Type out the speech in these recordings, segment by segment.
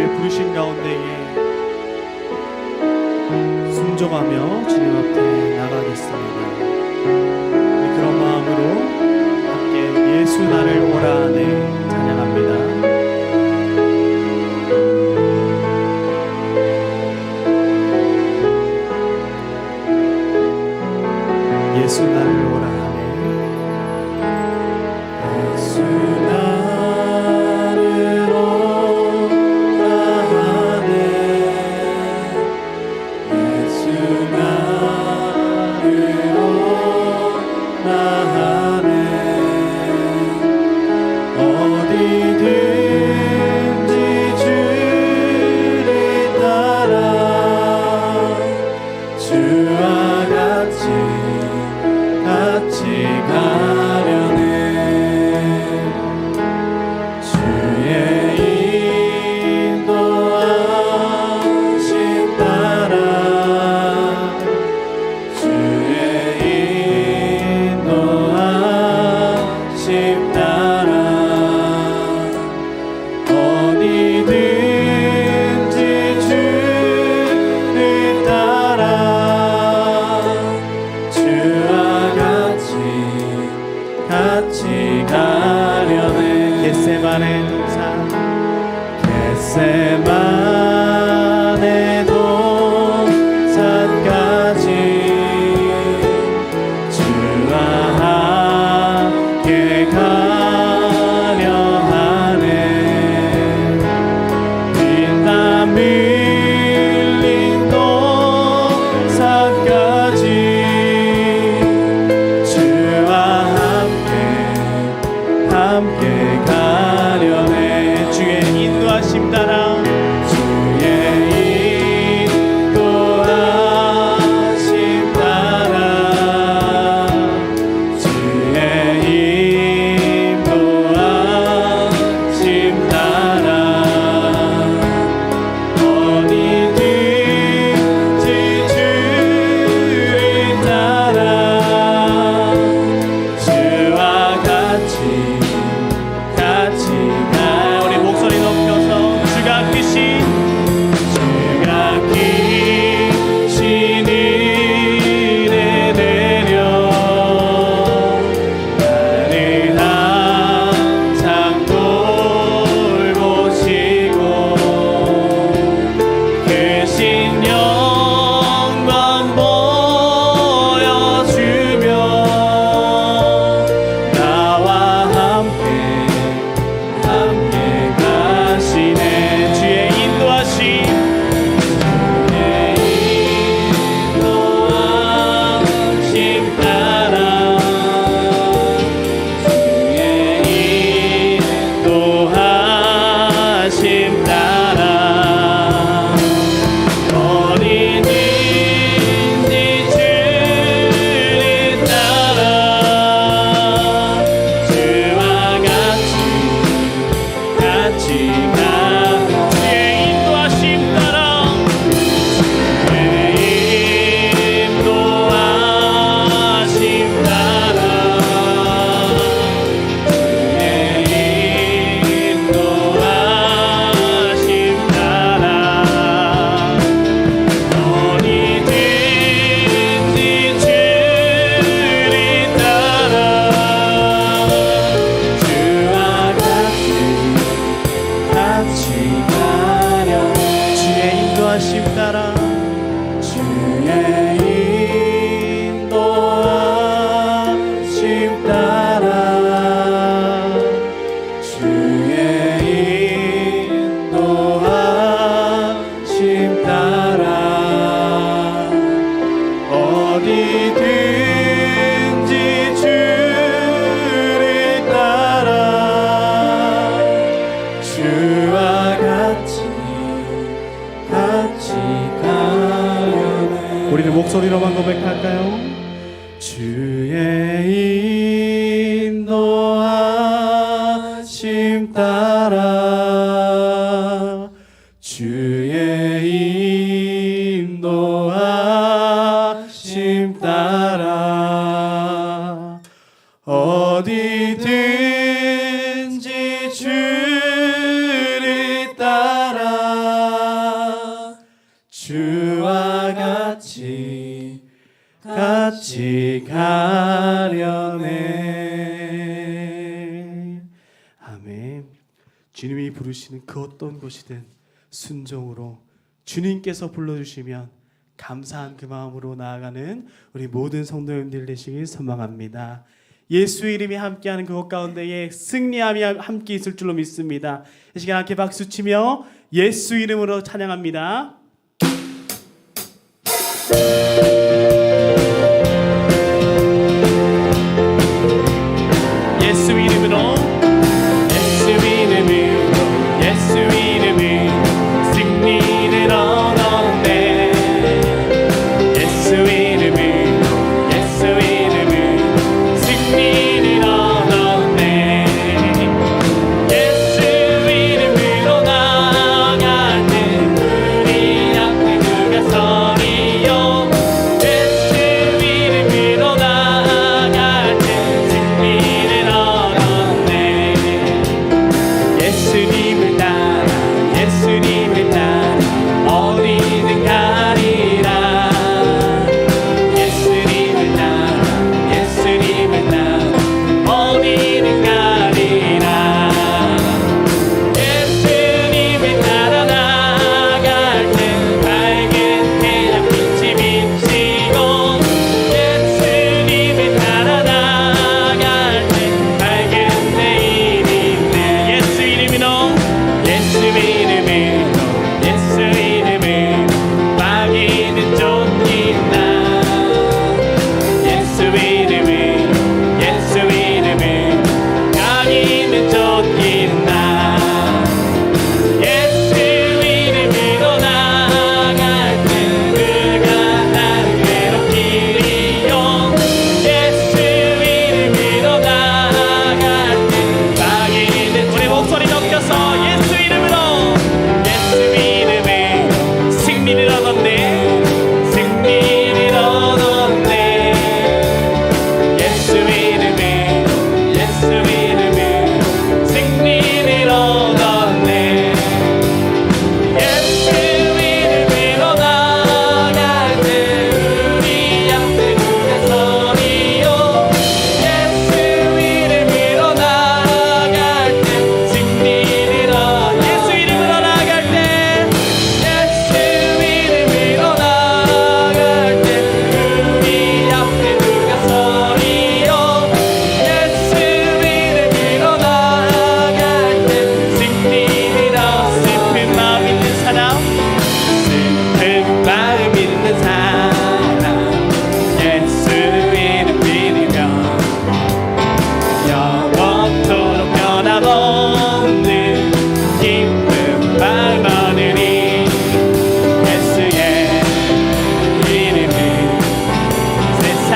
주의 부르심 가운데에 순종하며 주님 앞에 겟세만의 동산 겟세만 함께 가려 어디든지 주를 따라 주와 같이 같이 가려네 아멘 주님이 부르시는 그 어떤 곳이든 순종으로 주님께서 불러주시면 감사한 그 마음으로 나아가는 우리 모든 성도님들 되시길 소망합니다. 예수 이름이 함께하는 그곳 가운데에 승리함이 함께 있을 줄로 믿습니다. 이 시간 함께 박수 치며 예수 이름으로 찬양합니다.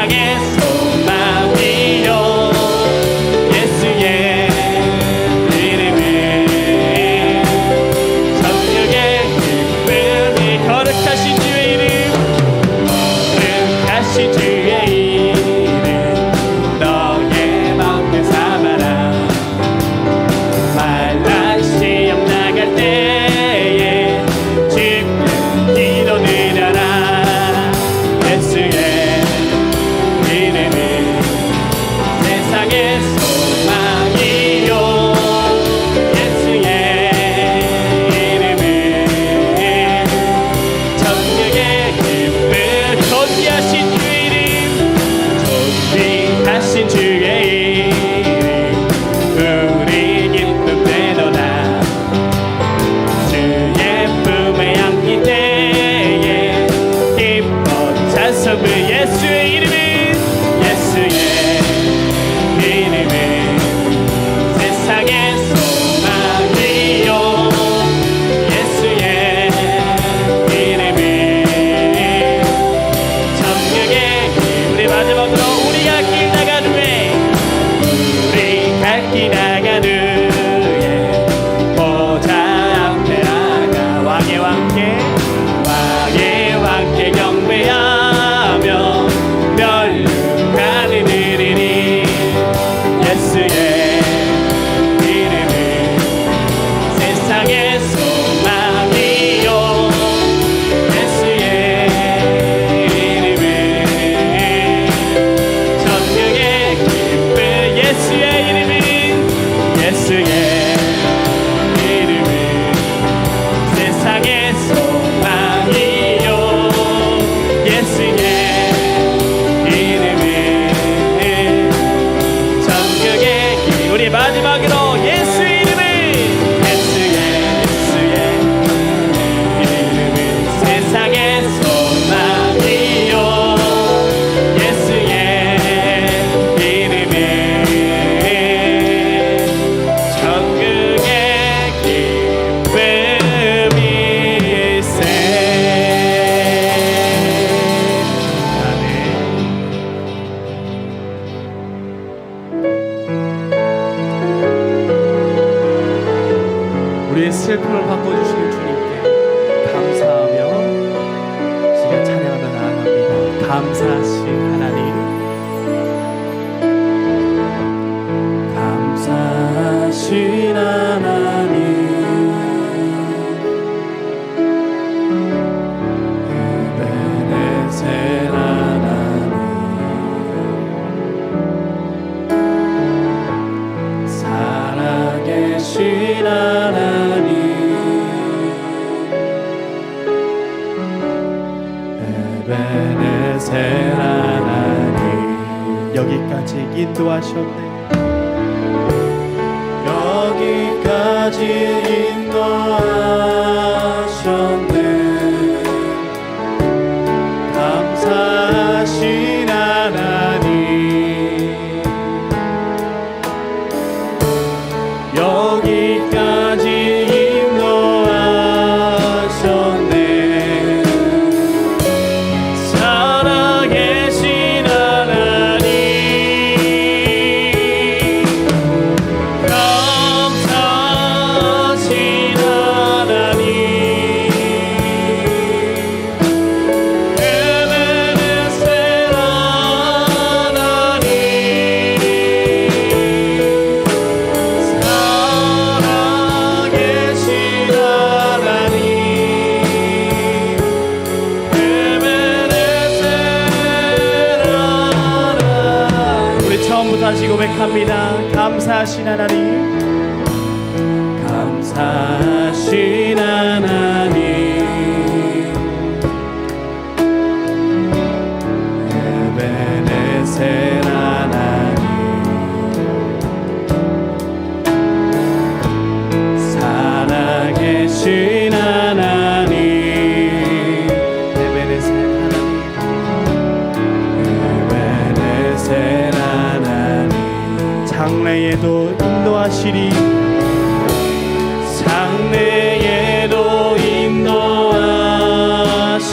I guess. Yesu 20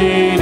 see.